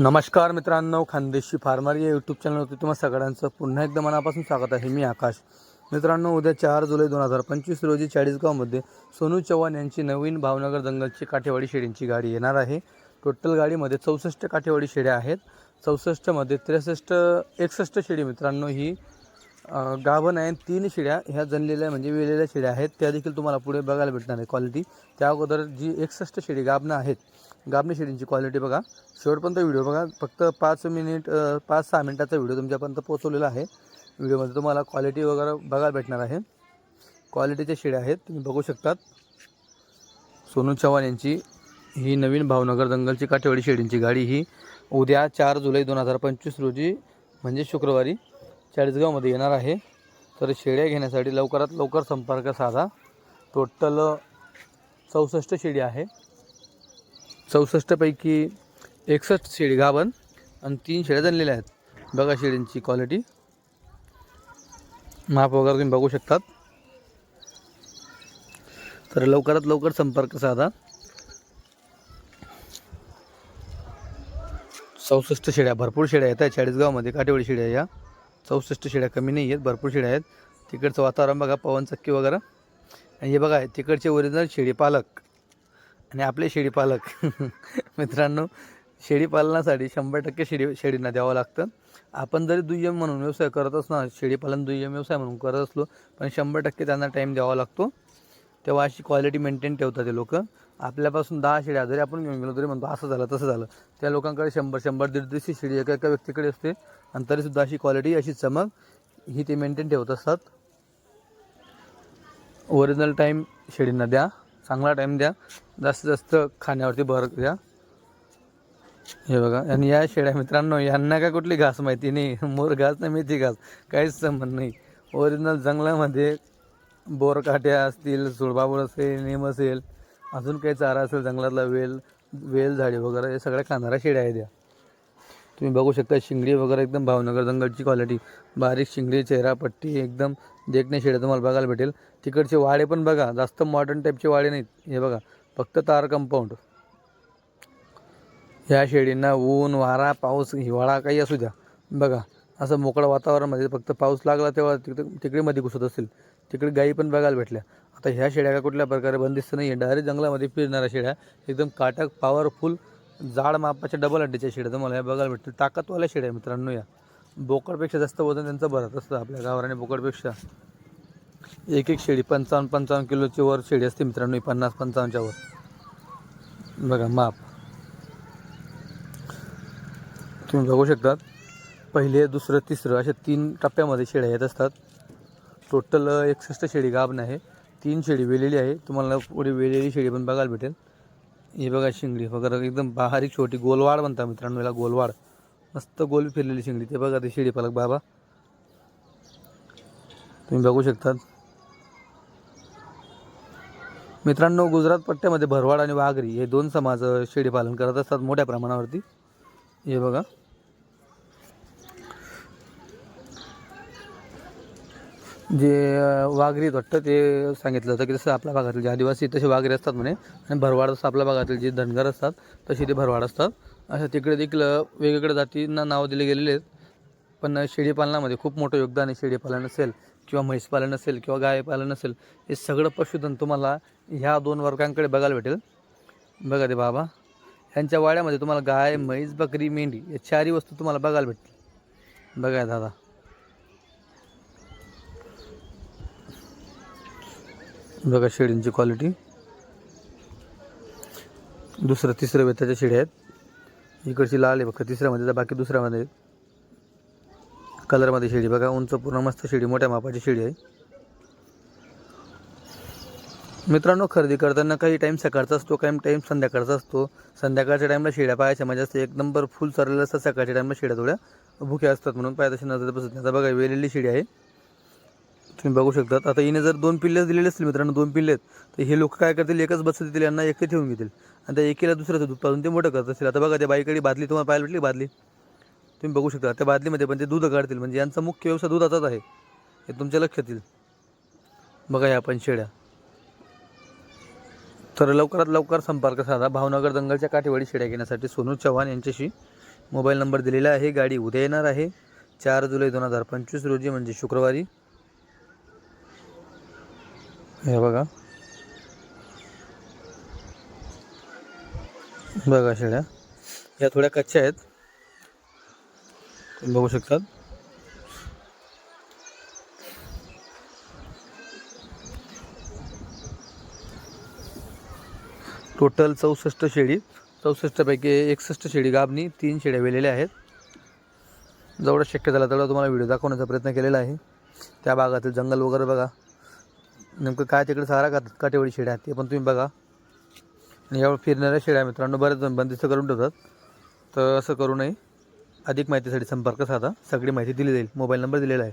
नमस्कार मित्रांनो खानदेशी फार्मर या यूट्यूब चॅनलवरती तुम्हाला सगळ्यांचं पुन्हा एकदा मनापासून स्वागत आहे. मी आकाश. मित्रांनो उद्या चार जुलै दोन हजार पंचवीस रोजी चाळीसगावमध्ये सोनू चव्हाण यांची नवीन भावनगर जंगलची काठेवाडी शेळींची गाडी येणार आहे. टोटल गाडीमध्ये चौसष्ट काठेवाडी शेळ्या आहेत. चौसष्टमध्ये त्रेसष्ट एकसष्ट शेळी मित्रांनो ही गाभण आहे तीन शिड्या ह्या जनलेल्या म्हणजे वेलेल्या शिड्या आहेत. त्या देखील तुम्हाला पुढे बघायला भेटणार आहे क्वालिटी त्या अगोदर जी एकसष्ट शिडी गाभणं आहेत गाभणी शिडींची क्वालिटी बघा. शेवटपर्यंत व्हिडिओ बघा. फक्त पाच मिनिट पाच सहा मिनिटाचा व्हिडिओ तुमच्यापर्यंत पोहोचवलेला आहे. व्हिडिओमध्ये तुम्हाला क्वालिटी वगैरे बघायला भेटणार आहे. क्वालिटीच्या शिड्या आहेत तुम्ही बघू शकतात. सोनू चव्हाण यांची ही नवीन भावनगर दंगलची काठेवाडी शेडींची गाडी ही उद्या चार जुलै दोन हजार पंचवीस रोजी म्हणजे शुक्रवारी चाळीसगावमध्ये येणार आहे. तर शेळ्या घेण्यासाठी लवकरात लवकर संपर्क साधा. टोटल चौसष्ट शेडी आहे. चौसष्टपैकी एकसष्ट शेडी गाभण आणि तीन शेड्या जणलेल्या आहेत. बघा शेळींची क्वालिटी माप वगैरे तुम्ही बघू शकतात. तर लवकरात लवकर संपर्क साधा. चौसष्ट शेड्या भरपूर शेळ्या आहेत. चाळीसगावमध्ये काटेवाडी शेड्या या. चौसष्ट शेळ्या कमी नाही आहेत भरपूर शेळ्या आहेत. तिकडचं वातावरण बघा पवन चक्की वगैरे. आणि हे बघा तिकडचे ओरिजिनल शेळी पालक. आणि आपले शेळी पालक. मित्रांनो शेळी पालनासाठी शंभर टक्के शेळी शेळींना द्यावं लागतं. आपण जरी दुय्यम म्हणून व्यवसाय करत असणार शेळीपालन दुय्यम व्यवसाय म्हणून करत असलो पण शंभर टक्के त्यांना टाईम द्यावा लागतो. तेव्हा अशी क्वालिटी मेंटेन ठेवतात ते लोक. आपल्यापासून दहा शेळ्या जरी आपण घेऊन गेलो तरी म्हणतो असं झालं तसं झालं. त्या लोकांकडे शंभर शंभर दीड दीडशे शेळी एका एका व्यक्तीकडे असते. आणि तरीसुद्धा अशी क्वालिटी अशी चमक ही ते मेंटेन ठेवत असतात. ओरिजिनल टाईम शेळींना द्या. चांगला टाईम द्या. जास्तीत जास्त खाण्यावरती भर द्या. हे बघा. आणि या शेळ्या मित्रांनो यांना काय कुठली घास माहिती नाही. मोर घास नाही मेथी घास. काहीच संबंध नाही. ओरिजिनल जंगलामध्ये बोरकाट्या असतील सुळबाबूर असेल नेम असेल अजून काही चारा असेल जंगलातला वेल वेल झाडी वगैरे हे सगळ्या खाणाऱ्या शेड्या आहेत या. तुम्ही बघू शकता शिंगडी वगैरे एकदम भावनगर जंगलची क्वालिटी बारीक शिंगडी चेहरापट्टी एकदम देखणे शेळ्या तुम्हाला बघायला भेटेल. तिकडचे वाडे पण बघा जास्त मॉडर्न टाईपचे वाडे नाहीत. हे बघा फक्त तार कंपाऊंड ह्या शेळींना ऊन वारा पाऊस हिवाळा काही असू द्या. बघा असं मोकळं वातावरणामध्ये फक्त पाऊस लागला तेव्हा तिकडे तिकडे मध्ये घुसत असेल तिकडे गायी पण बघायला भेटल्या. आता ह्या शेळ्या का कुठल्या प्रकारे बंदिस्त नाही आहे डायरेक्ट जंगलामध्ये फिरणाऱ्या शेळ्या एकदम काटक पॉवरफुल जाड मापाच्या डबल अड्डीच्या शेळ्या तुम्हाला या बघायला भेटतील. ताकदवाल्या शेड्या मित्रांनो या. बोकडपेक्षा जास्त वजन त्यांचं भरत असतं आपल्या गावराने बोकडपेक्षा. एक एक शेळी पंचावन्न पंचावन्न किलोची वर शेळी असते मित्रांनो पन्नास पंचावन्नच्या वर. बघा माप. तुम्ही बघू शकतात. पहिले दुसरं तिसरं अशा तीन टप्प्यामध्ये शेळ्या येत असतात. टोटल एकसष्ट शेळी गाभण आहे. तीन शेळी वेलेली आहे. तुम्हाला पुढे वेलेली शेळी पण बघायला भेटेल. हे बघा शिंगडी वगैरे एकदम बारीक छोटी गोलवाड म्हणतात मित्रांनो याला गोलवाड. मस्त गोल फिरलेली शिंगडी. ते बघा ते शिडी पालक बाबा. तुम्ही बघू शकतात. मित्रांनो गुजरात पट्ट्यामध्ये भरवाड आणि वाघरी हे दोन समाज शेळी पालन करत असतात मोठ्या प्रमाणावरती. हे बघा. जे वाघरी वाघरीत वाटतं ते सांगितलं होतं की जसं आपल्या भागातील जे आदिवासी तसे वाघरी असतात म्हणे. आणि भरवाड जसं आपल्या भागातील जे धनगर असतात तसे ते भरवाड असतात. अशा तिकडे देखील वेगवेगळ्या जातींना नावं दिले गेलेले आहेत. पण शेळीपालनामध्ये खूप मोठं योगदान आहे शेळीपालन असेल किंवा म्हैसपालन असेल किंवा गायपालन असेल हे सगळं पशुधन तुम्हाला ह्या दोन वर्गांकडे बघायला भेटेल. बघा ते बाबा. ह्यांच्या वाड्यामध्ये तुम्हाला गाय म्हैस बकरी मेंढी या चारही वस्तू तुम्हाला बघायला भेटतील. बघा दादा. बघा शेळींची क्वालिटी दुसरं तिसरं वेताच्या शेळ्या आहेत. इकडची लाल आहे बघा तिसऱ्यामध्ये तर बाकी दुसऱ्यामध्ये आहेत. कलरमध्ये शेळी. बघा उंच पूर्ण मस्त शेळी मोठ्या मापाची शेळी आहे. मित्रांनो खरेदी करताना काही टाईम सकाळचा असतो काही टाईम संध्याकाळचा असतो. संध्याकाळच्या टाईमला शेळ्या पाहायच्या. म्हणजे असते एक नंबर फुल चरलेलं असतात सकाळच्या टाईमला शेळ्या थोड्या भुक्या असतात म्हणून पाय तशी नजर बसत नाही. आता बघा वेलेली शेळी आहे. तुम्ही बघू शकतात. आता हिने जर दोन पिल्ले दिलेले असतील मित्रांनो दोन पिल्ले आहेत तर हे लोक काय करतील? एकच बसत देतील यांना एकटे ठेवून घेतील. आणि त्या एकीला दुसऱ्याचं दूध पाजून ते मोठं करत असतील. आता बघा त्या बाईकडे बादली तुम्हाला पाहायला भेटली बादली? तुम्ही बघू शकता त्या बादलीमध्ये पण ते दूध काढतील. म्हणजे यांचा मुख्य व्यवसाय दुधाचाच आहे. हे तुमच्या लक्षात येईल. बघा या पण शेळ्या तर लवकरात लवकर संपर्क साधा. भावनगर दंगलच्या काठेवाडी शेड्या घेण्यासाठी सोनू चव्हाण यांच्याशी मोबाईल नंबर दिलेला आहे. गाडी उद्या येणार आहे. चार जुलै दोन हजार पंचवीस रोजी म्हणजे शुक्रवारी. हे बघा. बघा शेळ्या. या थोड्या कच्च्या आहेत. तुम्ही बघू शकतात. टोटल चौसष्ट शेळी चौसष्टपैकी एकसष्ट शेळी गाबनी तीन शेळ्या वेलेल्या आहेत. जेवढं शक्य झालं तेवढा तुम्हाला व्हिडिओ दाखवण्याचा प्रयत्न केलेला आहे. त्या भागातील जंगल वगैरे बघा. नेमकं काय तिकडे सारा का काटेवाडी शेड्या आहेत ते पण तुम्ही बघा. आणि यावर फिरणाऱ्या शेड्या मित्रांनो बरेच जण बंदिस्त करून ठेवतात. तर असं करू नये. अधिक माहितीसाठी संपर्क साधा. सगळी माहिती दिली जाईल. मोबाईल नंबर दिलेला आहे.